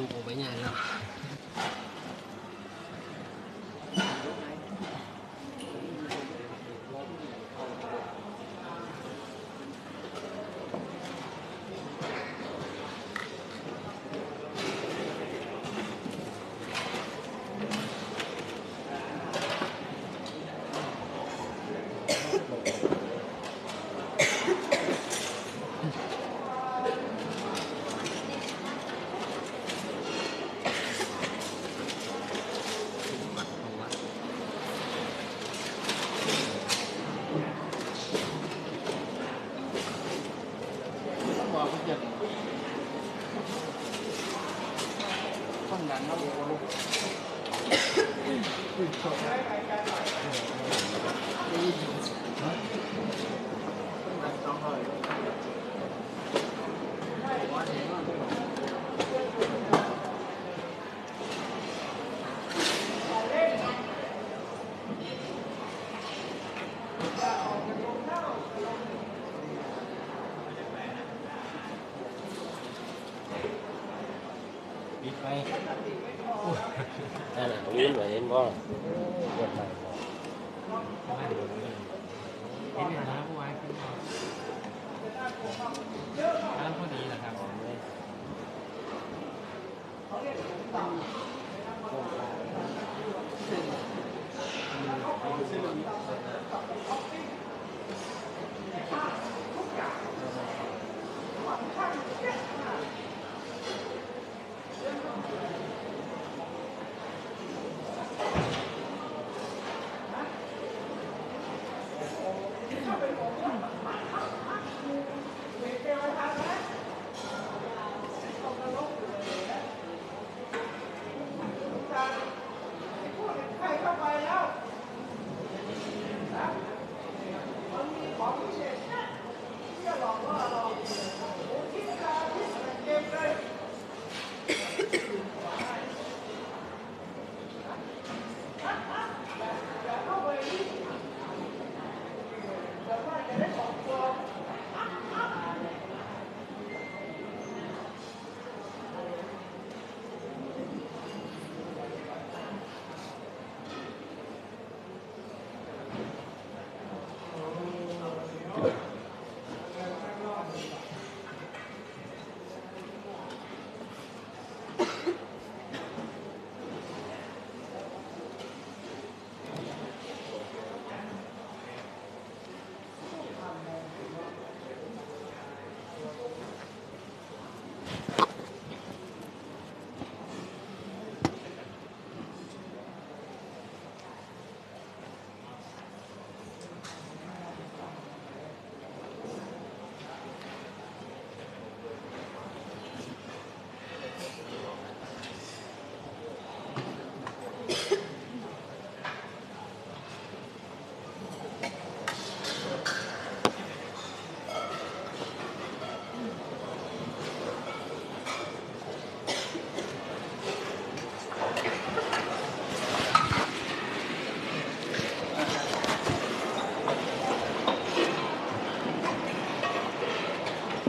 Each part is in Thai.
ลูกออกไปใหญ่แล้ว บอกว่าจะต้องดันเอาลูก ปิ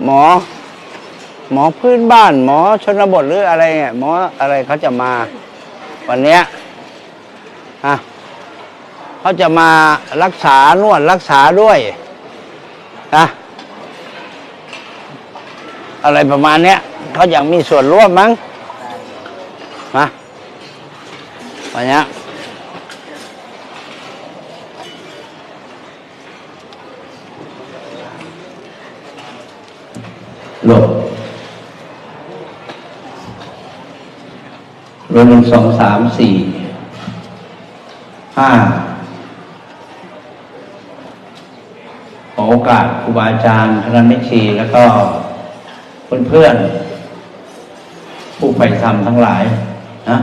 หมอ หมอพื้นบ้าน หมอชนบทหรืออะไรเนี่ยหมออะไรเขาจะมา วันเนี้ยฮะเขาจะมารักษานวดรักษาด้วยนะอะไรประมาณเนี้ยเขาอยากมีส่วนร่วมมั้งนะวันเนี้ย หลบ รวมหนึ่งสองสามสี่ห้าขอโอกาสครูบาอาจารย์คณะมิชีแล้วก็เพื่อนๆผู้ใฝ่ธรรมทั้งหลายนะ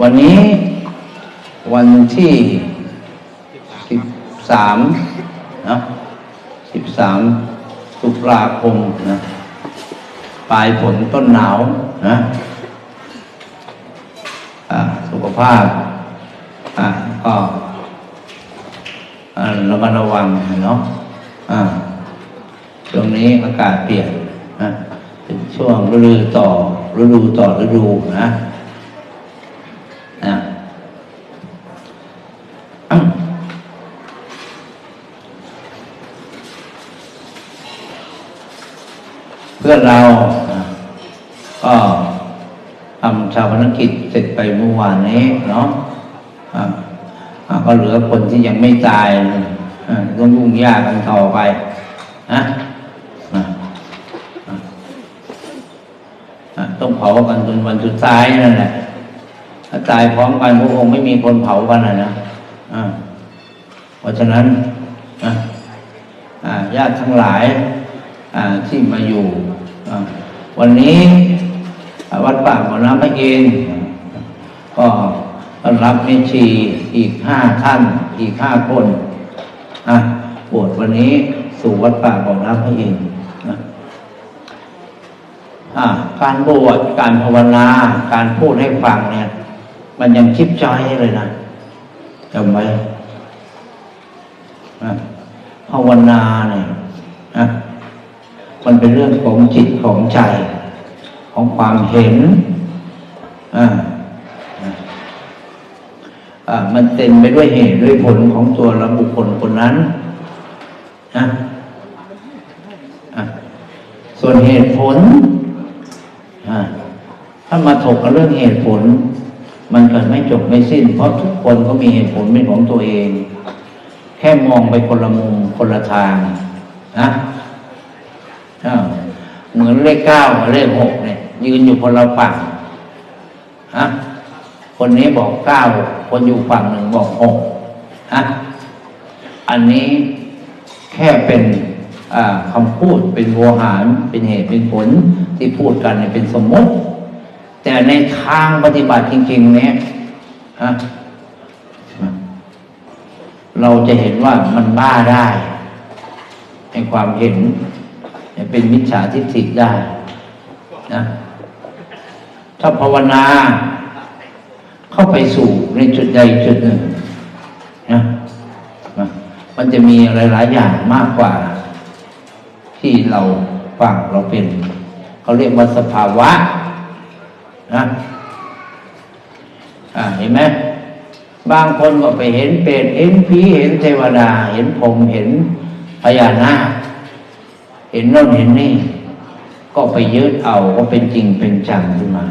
วันนี้วันที่สิบสามนะสิบสามตุลาคมนะ ปลายฝนต้นหนาวนะอ่าสุขภาพอ่าก็อ่าระมัดระวังเนาะอ่าช่วงนี้อากาศเปลี่ยนนะเป็นช่วงฤดูต่อฤดูต่อฤดูนะ พื่อนเราก็ทำชาวพนักกิจเสร็จไปเมื่อวานนี้เนาะอ่าก็เหลือคนที่ยังไม่ตายต้องยุ่งยากกันต่อไปนะอ่าอ่าต้องเผากันจนวันสุดท้ายนั่นแหละถ้าตายพร้อมกันก็คงไม่มีคนเผากันนะนะเพราะฉะนั้นอ่าญาติทั้งหลายที่มาอยู่ วันนี้วัดป่าหมอน้ำพระเองก็รับแม่ชีอีกห้าท่าน อีกห้าคนนะบวชวันนี้สู่วัดป่าหมอน้ำพระเองนะการบวชการภาวนา การพูดให้ฟังเนี่ย มันยังชิบจเลยนะจำไว้ภาวนาเนี่ย มันเป็นเรื่องของจิตของใจ ของความเห็นอ่ามันเต็มไปด้วยเหตุด้วยผลของตัวละบุคคลคนนั้นนะส่วนเหตุผลถ้ามาถกกับเรื่องเหตุผล มันเกิดไม่จบไม่สิ้น เพราะทุกคนก็มีเหตุผลเป็นของตัวเอง แค่มองไปคนละมุมคนละทางนะ เหมือนเลขเก้ากับเลขหกเนี่ย ยืนอยู่คนละฝั่งฮะคนนี้บอกเก้าคนอยู่ฝั่งหนึ่งบอกหกฮะอันนี้แค่เป็นอ่าคำพูดเป็นโวหารเป็นเหตุเป็นผลที่พูดกันเนี่ยเป็นสมมติ แต่ในทางปฏิบัติจริง ๆ เนี่ยฮะเราจะเห็นว่ามันบ้าได้ในความเห็น เป็นมิจฉาทิฏฐิได้นะถ้าภาวนา เข้าไปสู่ในจุดใดจุดหนึ่งนะมันจะมีอะไรหลายอย่างมากกว่า ที่เราฟังเราเป็น เขาเรียกว่าสภาวะนะอ่าเห็นไหมบางคนก็ไปเห็นเปรตเห็นผีเห็นเทวดา เห็นพรหมเห็นพญานาค เห็นโน่นเห็นนี่ ก็ไปยึดเอาก็เป็นจริงเป็นจังขึ้นมา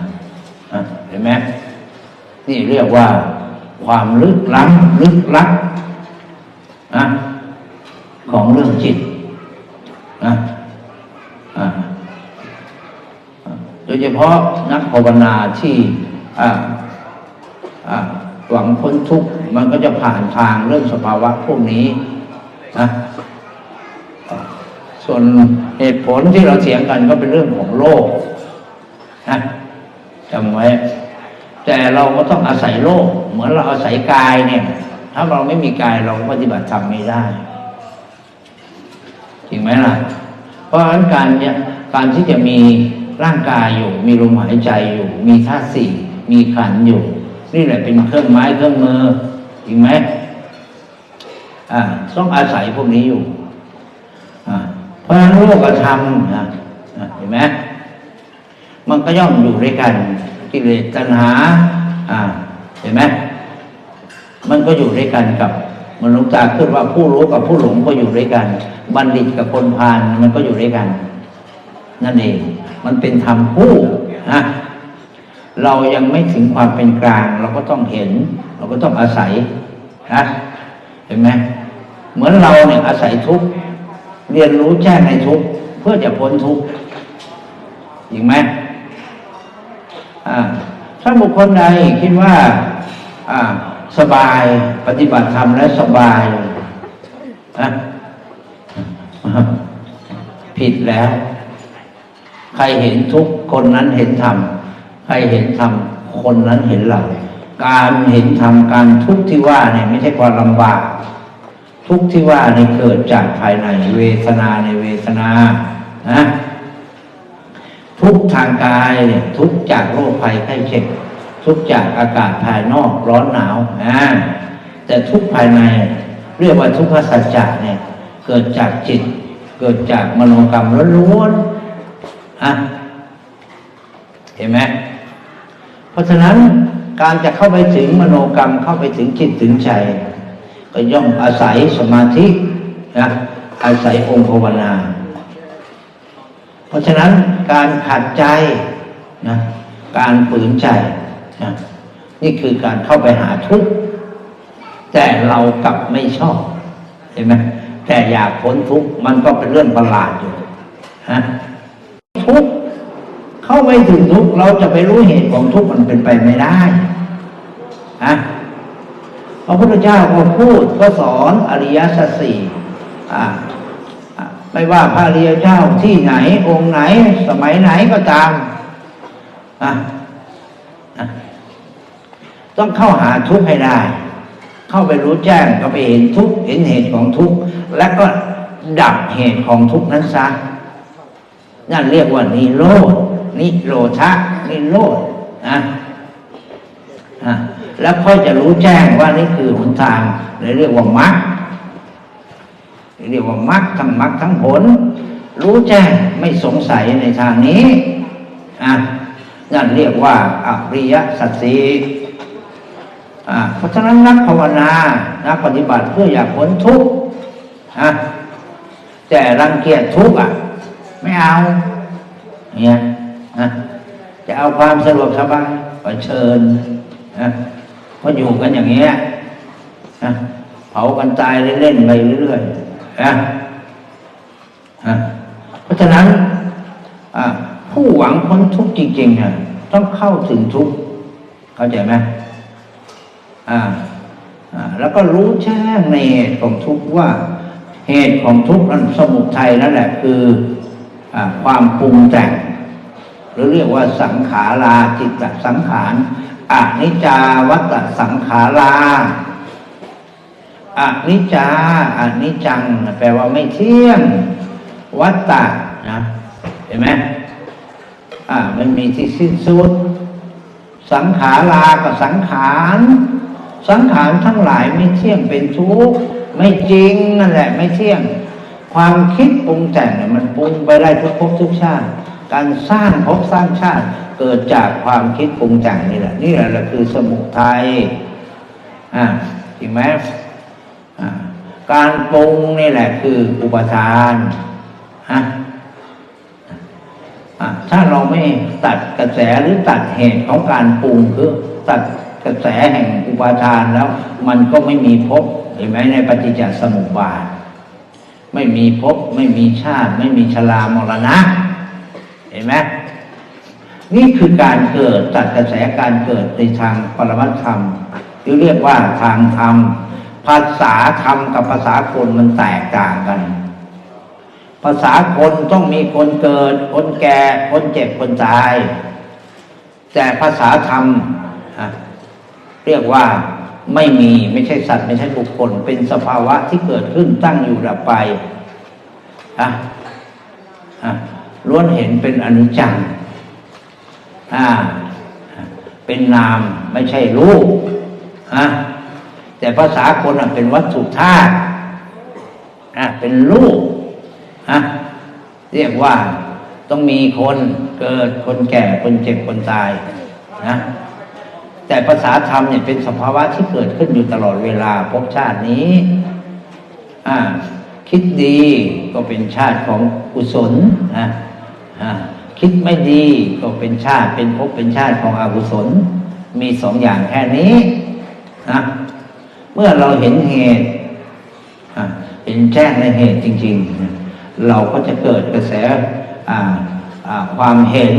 เห็นไหมนี่เรียกว่า ความลึกล้ำลึกลับนะของเรื่องจิตนะโดยเฉพาะนักภาวนาที่หวังพ้นทุกข์มันก็จะผ่านทางเรื่องสภาวะพวกนี้นะ ส่วนเหตุผลที่เราเถียงกันก็เป็นเรื่องของโลกนะจำไว้ แต่เราก็ต้องอาศัยโลก เหมือนเราอาศัยกายเนี่ย ถ้าเราไม่มีกายเราก็ปฏิบัติธรรมไม่ได้จริงไหมล่ะ เพราะฉะนั้นการเนี่ยการที่จะมีร่างกายอยู่ มีลมหายใจอยู่ มีธาตุสี่มีขันอยู่ นี่แหละเป็นเครื่องไม้เครื่องมือจริงไหมอ่าต้องอาศัยพวกนี้อยู่ ราะฉะนั้นโลกธรรมนะเห็นไหมมันก็ย่อมอยู่ด้วยกันกิเลสตัณหา อ่า เห็นไหมมันก็อยู่ด้วยกันกับมันหลวงตาขึ้นว่าผู้รู้กับผู้หลงก็อยู่ด้วยกัน บัณฑิตกับคนพาลมันก็อยู่ด้วยกัน นั่นเอง มันเป็นธรรมคู่นะเรายังไม่ถึงความเป็นกลาง เราก็ต้องเห็น เราก็ต้องอาศัยนะเห็นไหมเหมือนเราเนี่ยอาศัยทุกข์ เรียนรู้แจ้งในทุกเพื่อจะพ้นทุกจริงไหมถ้าบุคคลใดคิดว่าสบายปฏิบัติธรรมแล้วสบายนะผิดแล้ว ใครเห็นทุกคนนั้นเห็นธรรมใครเห็นธรรมคนนั้นเห็นเราการเห็นธรรมการทุกข์ที่ว่าเนี่ยไม่ใช่ความลำบาก ทุกที่ว่านี่เกิดจากภายในเวทนาในเวทนานะทุกทางกายเนี่ยทุกจากโรคภัยไข้เจ็บทุกจากอากาศภายนอกร้อนหนาวอ่าแต่ทุกภายในเรียกว่าทุกขสัจจะเนี่ย เกิดจากจิต เกิดจากมโนกรรมล้วนๆอะเห็นไหมเพราะฉะนั้นการจะเข้าไปถึงมโนกรรมเข้าไปถึงจิตถึงใจ ก็ย่อมอาศัยสมาธินะอาศัยองค์ภาวนา เพราะฉะนั้นการขัดใจนะการฝืนใจนะนี่คือการเข้าไปหาทุกข์แต่เรากลับไม่ชอบเห็นไหมแต่อยากพ้นทุกข์มันก็เป็นเรื่องประหลาดอยู่ฮะทุกข์เข้าไม่ถึงทุกข์เราจะไปรู้เหตุของทุกข์มันเป็นไปไม่ได้ฮะ ระพุทธเจ้าก็พูดก็สอนอริยสัจสี่ไม่ว่าพระอริยเจ้าที่ไหน องค์ไหน สมัยไหนก็ตามต้องเข้าหาทุกข์ให้ได้ เข้าไปรู้แจ้งก็ไปเห็นทุกข์เห็นเหตุของทุกข์และก็ดับเหตุของทุกข์นั้นซะนั่นเรียกว่านิโรธนิโรธะนิโรธนะ แล้วค่อยจะรู้แจ้งว่านี่คือหนทางเลยเรียกว่ามรรคเรียกว่ามรรคทั้งมรรคทั้งผล รู้แจ้งไม่สงสัยในทางนี้อะนั่นเรียกว่าอริยสัจสีอ่าเพราะฉะนั้นนักภาวนานักปฏิบัติเพื่ออยากพ้นทุกข์นะแต่รังเกียจทุกข์อะ ไม่เอาเนี่ยนะจะเอาความสะดวกสบายก็เชิญนะ ก็อยู่กันอย่างเงี้ยนะเผากันตายเล่นๆไปเรื่อยๆนะเพราะฉะนั้นผู้หวังพ้นทุกข์จริงๆเนี่ยต้องเข้าถึงทุกข์เข้าใจไหมอ่าแล้วก็รู้แจ้งในเหตุของทุกข์ว่าเหตุของทุกข์นั้นสมุทัยนั่นแหละคืออความปรุงแต่งหรือเรียกว่าสังขาราจิตตสังขาร อนิจจาวัตสังขาราอนิจจาอนิจจัง แปลว่าไม่เที่ยง วัตตะนะเห็นไหมอ่ามันมีที่สิ้นสุด สังขารากับสังขาร สังขารทั้งหลายไม่เที่ยงเป็นทุกข์ไม่จริงนั่นแหละ ไม่เที่ยง ความคิดปรุงแต่งเนี่ยมันปรุงไปได้ทุกภพทุกชาติ การสร้างภพสร้างชาติเกิดจากความคิดปรุงแต่งนี่แหละนี่แหละคือสมุทัยอ่าจริงไหมอ่าการปรุงนี่แหละคืออุปทานฮะอะถ้าเราไม่ตัดกระแสหรือตัดเหตุของการปรุงคือตัดกระแสแห่งอุปาทานแล้ว มันก็ไม่มีภพเห็นไหมในปฏิจจสมุปบาท ไม่มีภพไม่มีชาติ ไม่มีชรามรณะ เห็นไหมนี่คือการเกิดตัดกระแสการเกิดในทางปรมัตธรรมที่เรียกว่าทางธรรม ภาษาธรรมกับภาษาคนมันแตกต่างกัน ภาษาคนต้องมีคนเกิด คนแก่ คนเจ็บ คนตาย แต่ภาษาธรรมเรียกว่าไม่มีไม่ใช่สัตว์ ไม่ใช่บุคคล เป็นสภาวะที่เกิดขึ้นตั้งอยู่ดับไปอะอะ ล้วนเห็นเป็นอนิจจังอ่าเป็นนามไม่ใช่รูปอะแต่ภาษาคนอะเป็นวัตถุธาตุอะเป็นรูปฮะเรียกว่าต้องมีคนเกิดคนแก่คนเจ็บคนตายนะแต่ภาษาธรรมเนี่ยเป็นสภาวะที่เกิดขึ้นอยู่ตลอดเวลาภพชาตินี้อ่าคิดดีก็เป็นชาติของกุศลนะ คิดไม่ดีก็เป็นชาติเป็นภพเป็นชาติของอกุศล มีสองอย่างแค่นี้นะเมื่อเราเห็นเหตุเห็นแจ้งในเหตุจริง ๆ เราก็จะเกิดกระแสความเห็น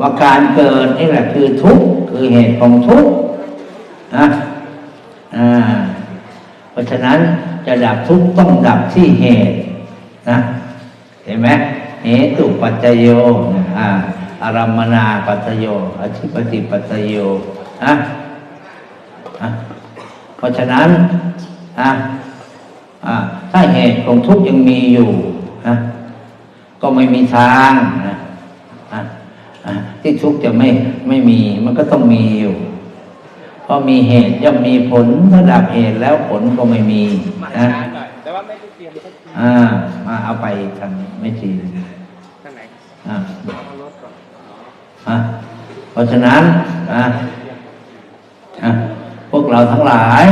ว่าการเกิดนี่แหละคือทุกข์คือเหตุของทุกข์นะเพราะฉะนั้นจะดับทุกข์ต้องดับที่เหตุนะเห็นไหม เหตุปัจจโยนะอ่าอารัมมนาปัจจโยอธิปติปัจจโยนะนะเพราะฉะนั้นนะอ่าถ้าเหตุของทุกข์ยังมีอยู่นะก็ไม่มีทางนะอะอะที่ทุกข์จะไม่ไม่มีมันก็ต้องมีอยู่เพราะมีเหตุย่อมมีผลถ้าดับเหตุแล้วผลก็ไม่มีมานะช้าหน่อยแต่ว่าไม่ได้เตรียมสักทีอ่ามาเอาไปทางไม่จีทางไหนอ่าราะฉะนั้นพวกเราทั้งหลาย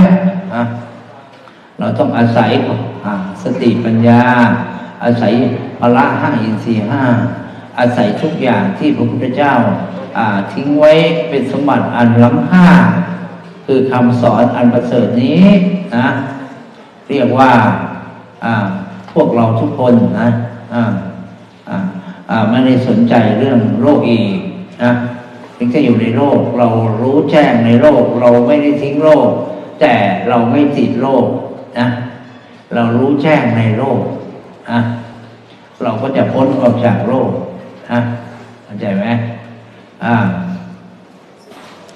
เราต้องอาศัยอะสติปัญญา อาศัยพละห้าอินทรีย์ห้าอาศัยทุกอย่างที่พระพุทธเจ้าทิ้งไว้เป็นสมบัติอันล้ำค่า คือคำสอนอันประเสริฐนี้นะเรียกว่าพวกเราทุกคนนะ ไม่ได้สนใจเรื่องโลกอีกนะถึงจะอยู่ในโลกเรารู้แจ้งในโลกเราไม่ได้ทิ้งโลกแต่เราไม่ติดโลกนะเรารู้แจ้งในโลกนะเราก็จะพ้นออกจากโลกนะเข้าใจไหมอ่า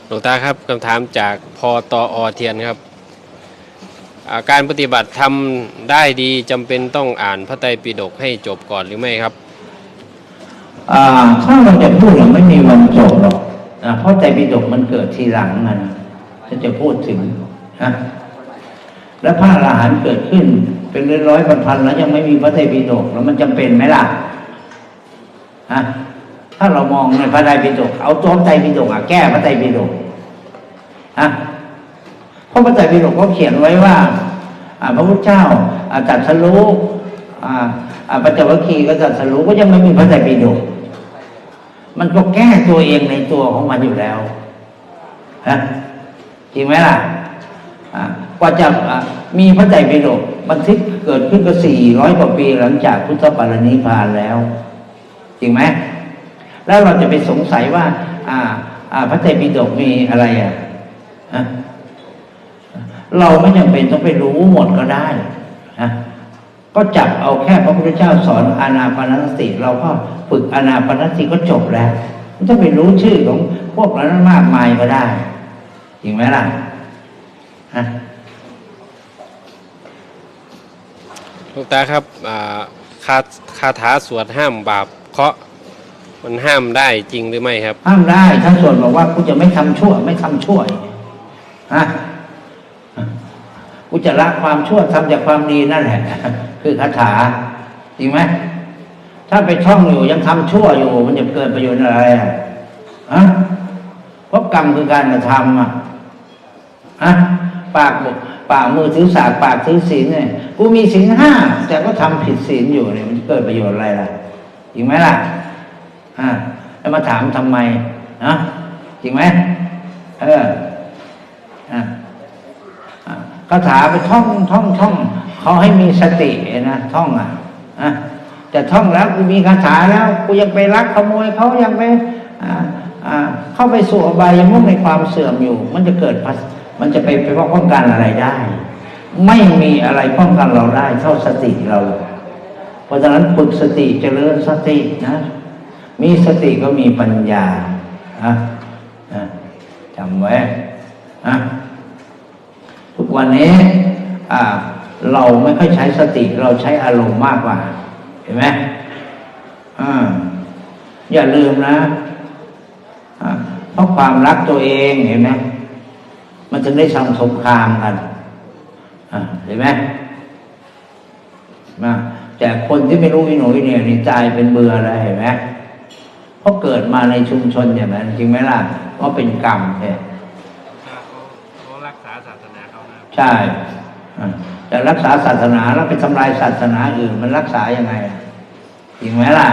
หลวงตาครับคำถามจากพอตออเทียนครับการปฏิบัติทำได้ดีจำเป็นต้องอ่านพระไตรปิฎกให้จบก่อนหรือไม่ครับ ถ้าเราจะพูดเราไม่มีวันจบหรอกเพราะใจปิฎกมันเกิดทีหลังมันถ้าจะพูดถึงนะแล้วพระอรหันต์เกิดขึ้น เป็นร้อยร้อยๆพันๆแล้วยังไม่มีพระไตรปิฎกแล้วมันจำเป็นไหมล่ะฮะถ้าเรามองในพระไตรปิฎกเอาตัวไตรปิฎกอะแก้พระไตรปิฎกฮะเพราะพระไตรปิฎกก็เขียนไว้ว่าพระพุทธเจ้าอ่าตรัสรู้ปัจจวัคคีย์ก็ตรัสรู้ก็ยังไม่มีพระไตรปิฎก มันก็แก้ตัวเองในตัวของมันอยู่แล้วฮะจริงไหมล่ะกว่าจะะมีพระไตรปิฎกบันทึกเกิดขึ้นก็สี่ร้อยกว่าปีหลังจากพุทธปารนิพานแล้ว จริงไหมแล้วเราจะไปสงสัยว่า อ่า อ่า พระไตรปิฎกมีอะไรอะฮะเราไม่จำเป็นต้องไปรู้หมดก็ได้นะ ก็จับเอาแค่พระพุทธเจ้าสอนอานาปานสติ เราก็ฝึกอานาปานสติก็จบแล้วไม่ต้องไปรู้ชื่อของพวกนั้นมากมายก็ได้จริงไหมล่ะฮะหลวงตาครับอ่าคาคาถาสวดห้ามบาปเคราะห์มันห้ามได้จริงหรือไม่ครับ ห้ามได้ท่านส่วนบอกว่ากูจะไม่ทำชั่ว ไม่ทำชั่วฮะ กูจะละความชั่วทำแต่ความดีนั่นแหละ คือคาถาจริงไหมถ้าไปท่องอยู่ยังทำชั่วอยู่ มันจะเกิดประโยชน์อะไรอะฮะเพราะกรรมคือการกระทำอะฮะปากปากมือถือสากปากถือศีลเนี่ยกูมีศีลห้าแต่ก็ทำผิดศีลอยู่เนี่ยมันจะเกิดประโยชน์อะไรล่ะจริงไหมล่ะอ่าแล้วมาถามทำไมนะจริงไหมเออ คาถาไปท่องท่องท่องเขาให้มีสตินะท่องอะอะแต่ท่องแล้วกูมีคาถาแล้วกูยังไปรักขโมยเขายังไปอ่าอ่าเข้าไปสู่อบายมุขในความเสื่อมอยู่ มันจะเกิดมันจะไปไปป้องกันอะไรได้ ไม่มีอะไรป้องกันเราได้เท่าสติเรา เพราะฉะนั้นฝึกสติเจริญสตินะมีสติก็มีปัญญาอะอะจำไว้อะ วันนี้เราไม่ค่อยใช้สติเราใช้อารมณ์มากกว่า เห็นไหมอ่าอย่าลืมนะเพราะความรักตัวเองเห็นไหมมันถึงได้ทำสงครามกันเห็นไหมแต่คนที่ไม่รู้อิหนอิเนี่ยนี่ตายเป็นเบื่ออะไรเห็นไหมเพราะเกิดมาในชุมชนอย่างนั้นจริงไหมล่ะเพราะเป็นกรรมใช่เขารักษาศาสนาเขานะ ใช่อะรักษาศาสนาแล้วไปทำลายศาสนาอื่นมันรักษายังไงจริงไหมล่ะ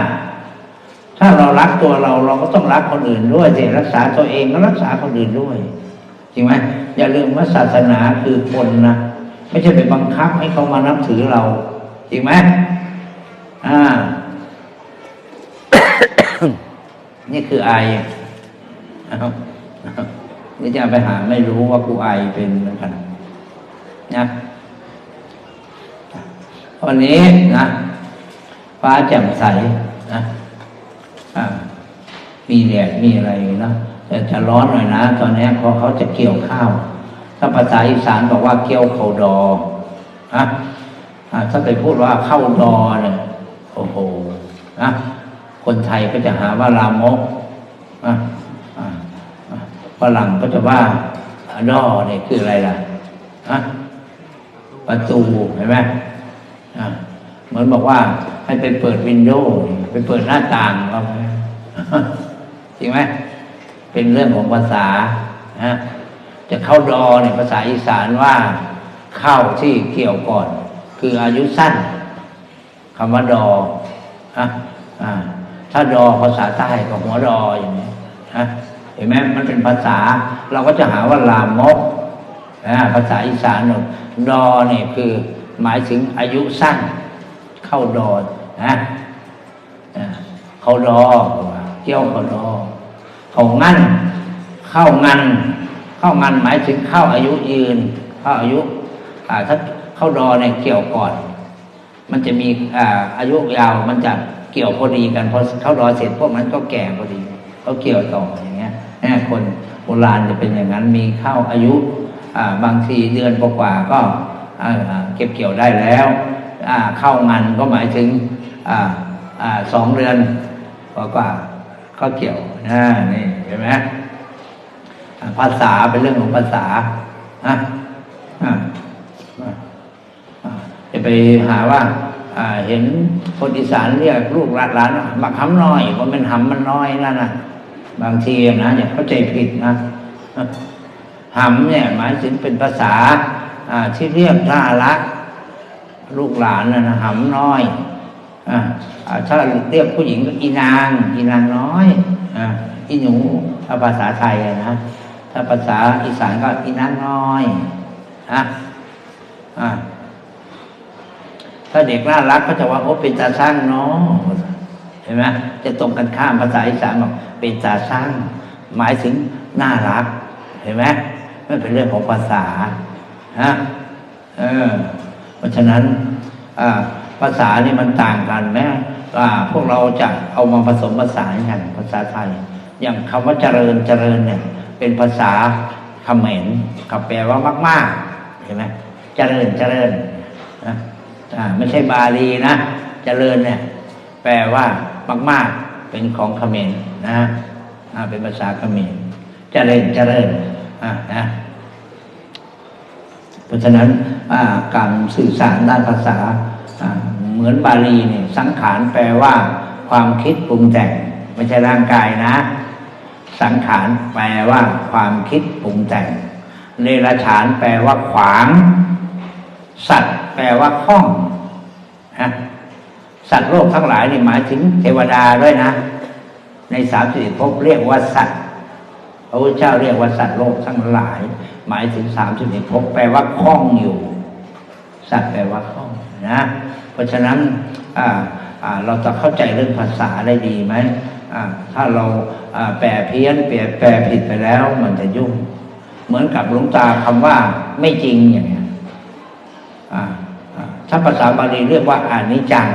ถ้าเรารักตัวเราเราก็ต้องรักคนอื่นด้วยสิรักษาตัวเองก็รักษาคนอื่นด้วย จริงไหมอย่าลืมว่าศาสนาคือคนนะไม่ใช่ไปบังคับให้เขามานับถือเรา จริงไหมอ่า นี่คือไออาเอานี่จะไปหาไม่รู้ว่ากูไอเป็นเหมือนกัน นะวันนี้นะ ฟ้าแจ่มใสนะมีแดดมีอะไรนะแต่จะร้อนหน่อยนะ ตอนนี้เพราะเขาจะเกี่ยวข้าวถ้าภาษาอีสานบอกว่าเกี่ยวเขาดอนะอ่าถ้าไปพูดว่าเข้าดอเนี่ยโอ้โหนะคนไทยก็จะหาว่าลามกอะฝรั่งก็จะว่าดอเนี่ยคืออะไรล่ะอะ ประตูเห็นไหมเหมือนบอกว่าให้ไปเปิดวินโดว์ไปเปิดหน้าต่างเราจริงไหมเป็นเรื่องของภาษานะจะเข้าดอเนี่ยภาษาอีสานว่า เข้าที่เกี่ยวก่อน คืออายุสั้นคำว่าดอฮะอ่าถ้าดอภาษาใต้ก็หัวดออย่างนี้ฮะเห็นไหมมันเป็นภาษา เราก็จะหาว่าลามก ภาษาอีสานเนี่ยดอเนี่ยคือหมายถึงอายุสั้น เข้าดอนะเขาดอเกี่ยวเขาดอเขางั้น เข้างัน เข้างันหมายถึงเข้าอายุยืน เข้าอายุถ้าเข้าดอเนี่ยเกี่ยวก่อน มันจะมีอายุยาวมันจะเกี่ยวพอดีกันพอเข้าดอเสร็จพวกนั้นก็แก่พอดีก็เกี่ยวต่ออย่างเงี้ยคนโบราณจะเป็นอย่างนั้นมีเข้าอายุ บางทีเดือนกว่าก็เก็บเกี่ยวได้แล้วเข้างันก็หมายถึงออสองเดือนกว่าๆก็เกี่ยวนะนี่เห็นไหมภาษาเป็นเรื่องของภาษาอะจะไปหาว่าเห็นคนอีสานเรียกลูกหลานหลานว่าบักหำน้อยว่าเป็นหำมันน้อยนั่นนะบางทีนะอย่าเข้าใจผิดนะ หำเนี่ยหมายถึงเป็นภาษาที่เรียกน่ารักลูกหลานนะหำน้อยอถ้าเรียกผู้หญิงก็อีนางอีนางน้อยออีหนูถ้าภาษาไทยนะถ้าภาษาอีสานก็อีนางน้อยอะอ่าถ้าเด็กน่ารักก็จะว่าโอ้เป็นตาสร้างเนาะเห็นไหมจะตรงกันข้ามภาษาอีสานบอกเป็นตาสร้างหมายถึงน่ารัก เห็นไหม ไม่เป็นเรื่องของภาษาฮะเออ เพราะฉะนั้นภาษานี่มันต่างกันแม้พวกเราจะเอามาผสมผสานกันภาษาไทย อย่างคำว่าเจริญเจริญเนี่ย เป็นภาษาเขมรกับแปลว่ามากๆเห็นไหมเจริญเจริญนะไม่ใช่บาลีนะเจริญเนี่ย แปลว่ามาก ๆ เป็นของเขมรนะเป็นภาษาเขมรเจริญเจริญ นะเพราะฉะนั้นการสื่อสารด้านภาษาเหมือนบาลีเนี่ยสังขารแปลว่า ความคิดปรุงแต่งไม่ใช่ร่างกายนะ สังขารแปลว่า ความคิดปรุงแต่งเนรฉานแปลว่าขวาง สัตว์แปลว่าข้องฮะสัตว์โลกทั้งหลายนี่หมายถึงเทวดาด้วยนะ ในสามสิบภพเรียกว่าสัตว์ พระพุทธเจ้าเรียกว่าสัตว์โลกทั้งหลาย หมายถึงสามสิบภพแปลว่าข้องอยู่ สัตว์แปลว่าข้องนะ เพราะฉะนั้นเราจะเข้าใจเรื่องภาษาได้ดีไหมถ้าเราแปลเพี้ยนเปลแปลผิดไปแล้ว มันจะยุ่ง เหมือนกับหลวงตาคำว่าไม่จริงอย่างเงี้ยถ้าภาษาบาลีเรียกว่าอานิจจัง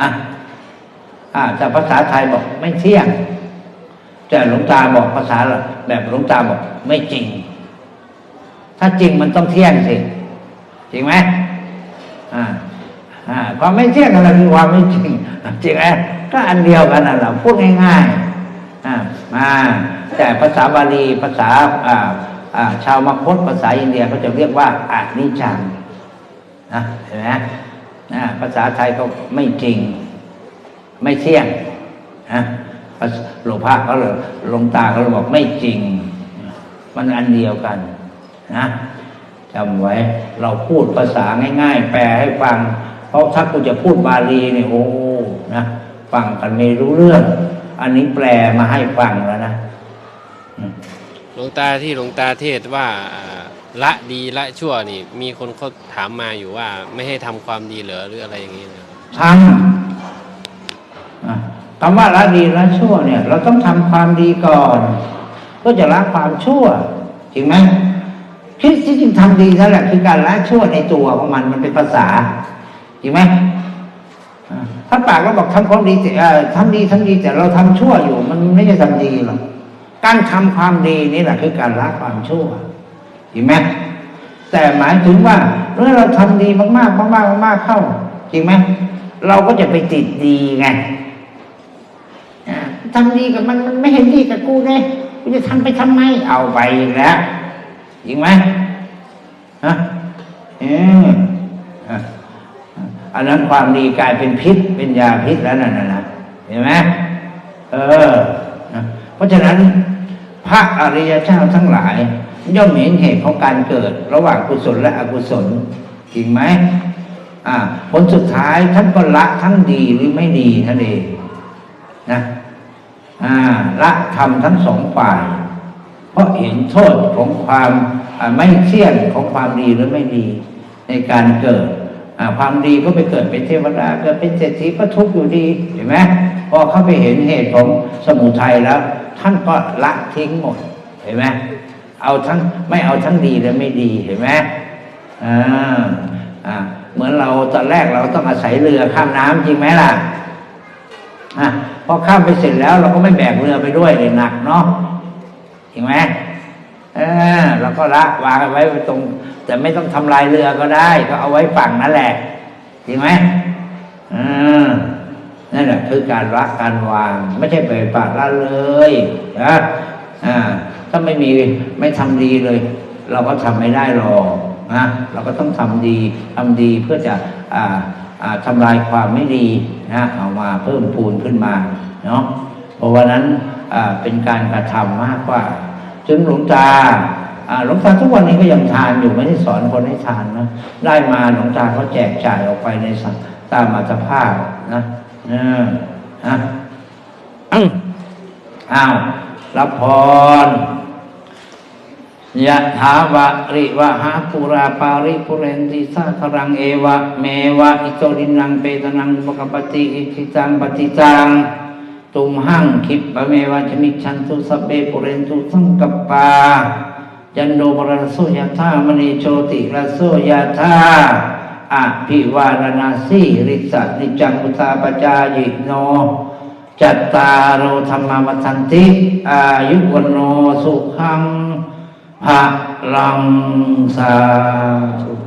อะแต่ภาษาไทยบอกไม่เที่ยง แต่หลวงตาบอกภาษาแบบหลวงตาบอกไม่จริง ถ้าจริงมันต้องเที่ยงสิ จริงไหมอ่าอ่าความไม่เที่ยงอะไรคือความไม่จริง จริงไหมก็อันเดียวกันน่ะเราพูดง่ายๆอ่ามาแต่ภาษาบาลีภาษาอ่าอ่าชาวมคตภาษาอินเดียเขาจะเรียกว่าอานิจจังนะเห็นไหมนะภาษาไทยก็ไม่จริง ไม่เที่ยงนะ หลวงพ่อเขาเลยหลวงตาเขาเลยบอกไม่จริง มันอันเดียวกันนะจำไว้ เราพูดภาษาง่าย ๆ แปลให้ฟัง เพราะถ้ากูจะพูดบาลีเนี่ยโอ้นะฟังกันไม่รู้เรื่อง อันนี้แปลมาให้ฟังแล้วนะหลวงตาที่หลวงตาเทศว่าอ่าละดีละชั่วนี่ มีคนเขาถามมาอยู่ว่า ไม่ให้ทำความดีเหรอหรืออะไรอย่างนี้นะทำอะ คำว่าละดีละชั่วเนี่ย เราต้องทำความดีก่อนก็จะละความชั่วจริงไหมที่ที่จริงทำดีนั่นแหละคือการละชั่วในตัวของมันมันเป็นภาษาจริงไหมอะถ้าปากเราบอกทำความดีแต่เอ่อทำดีทำดีแต่เราทำชั่วอยู่ มันไม่ใช่ทำดีหรอกการทำความดีนี่แหละคือการละความชั่วจริงไหมแต่หมายถึงว่าเมื่อเราทำดีมากๆมากๆมากๆเข้า จริงไหมเราก็จะไปติดดีไง ทำดีกับมันมันไม่เห็นดีกับกูไงกูจะทำไปทำไมเอาไปอีกแล้วจริงไหมฮะเอออันนั้นความดีกลายเป็นพิษเป็นยาพิษแล้วนั่นนะนะเห็นไหมเออ เพราะฉะนั้น พระอริยเจ้าทั้งหลาย ย่อมเห็นเหตุของการเกิด ระหว่างกุศลและอกุศลจริงไหมอ่าผลสุดท้ายท่านก็ละทั้งดีหรือไม่ดีนั่นเองนะ อ่าละทำทั้งสองฝ่าย เพราะเห็นโทษของความไม่เที่ยงของความดีหรือไม่ดีในการเกิดความดีก็ไปเกิดเป็นเทวดาเกิดเป็นเศรษฐีก็ทุกข์อยู่ดีเห็นไหมพอเข้าไปเห็นเหตุของสมุทัยแล้ว ท่านก็ละทิ้งหมดเห็นไหมเอาทั้งไม่เอาทั้งดีและไม่ดีเห็นไหมอ่าอ่าเหมือนเราตอนแรกเราต้องอาศัยเรือข้ามน้ำจริงไหมล่ะ อะพอข้ามไปเสร็จแล้ว เราก็ไม่แบกเรือไปด้วยเลยหนักเนาะเห็นไหมเออเราก็ละวางไว้ตรง แต่ไม่ต้องทำลายเรือก็ได้ ก็เอาไว้ฝั่งนั่นแหละจริงไหมอ่านั่นแหละคือการละการวาง ไม่ใช่ไปปากละเลยนะอ่าถ้าไม่มีไม่ทำดีเลย เราก็ทำไม่ได้หรอกนะเราก็ต้องทำดีทำดีเพื่อจะอ่า อ่าทำลายความไม่ดีนะเอามาเพิ่มพูนขึ้นมาเนาะเพราะวันนั้นเป็นการกระทำมากกว่าจนหลวงตาหลวงตาทุกวันนี้ก็ยังทานอยู่ไม่ได้สอนคนให้ทานนะได้มาหลวงตาเขาแจกจ่ายออกไปในตามอัตภาพนะเออฮะอื้ออ้าวรับพร ยะถาวะริวะหาปุราปาริปุเรนติสาครังเอวะเมวะอิโตดินังเปตนังปกปติอิทิตังปฏิตังตุมหังคิปะเมวะชมิชันตุสเปปุเรนตุสังกปาจันโดปรโสยธามณีโชติรโสยธาอภิวาลนาสีริสะนิจังุตาปจายโน จัตตารโอธรรมวัฏันติ อายุวโนสุขัง ภะลังสาธุ